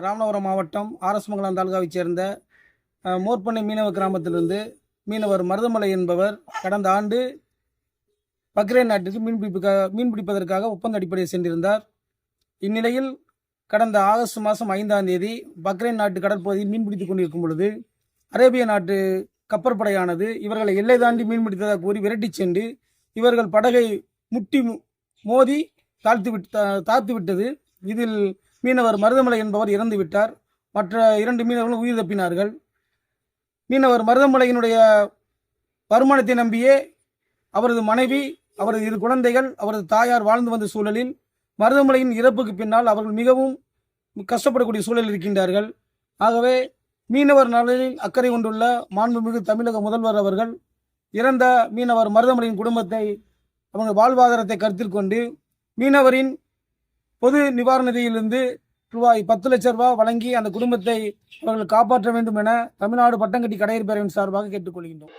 மாவட்டம் ஆரஸ்மங்கலம் தாலுகாவைச் சேர்ந்த மோர்பண்ணை மீனவ கிராமத்திலிருந்து மீனவர் மருதமலை என்பவர் கடந்த ஆண்டு பக்ரைன் நாட்டிற்கு மீன்பிடிப்புக்காக மீன்பிடிப்பதற்காக ஒப்பந்த அடிப்படையில் சென்றிருந்தார். இந்நிலையில் கடந்த ஆகஸ்ட் மாதம் ஐந்தாம் தேதி பக்ரைன் நாட்டு கடற்பகுதியில் மீன்பிடித்துக் கொண்டிருக்கும் பொழுது அரேபிய நாட்டு கப்பற்படையானது இவர்களை எல்லை தாண்டி மீன்பிடித்ததாக கூறி விரட்டிச் சென்று இவர்கள் படகை முட்டி மோதி தாழ்த்து விட்டு தாழ்த்து விட்டது. இதில் மீனவர் மருதமலை என்பவர் இறந்து விட்டார் மற்ற இரண்டு மீனவர்களும் உயிர் தப்பினார்கள். மீனவர் மருதமலையினுடைய வருமானத்தை நம்பியே அவரது மனைவி அவரது இரு குழந்தைகள் அவரது தாயார் வாழ்ந்து வந்த சூழலில் மருதமலையின் இறப்புக்கு பின்னால் அவர்கள் மிகவும் கஷ்டப்படக்கூடிய சூழலில் இருக்கின்றார்கள். ஆகவே மீனவர் நலனில் அக்கறை கொண்டுள்ள மாண்புமிகு தமிழக முதல்வர் அவர்கள் இறந்த மீனவர் மருதமலையின் குடும்பத்தை அவங்க வாழ்வாதாரத்தை கருத்தில் கொண்டு மீனவரின் பொது நிவாரண நிதியிலிருந்து ரூபாய் பத்து லட்சம் ரூபாய் வழங்கி அந்த குடும்பத்தை அவர்கள் காப்பாற்ற வேண்டும் என தமிழ்நாடு பட்டங்கட்டி கடையர் பேரவின் சார்பாக கேட்டுக்கொள்கின்றோம்.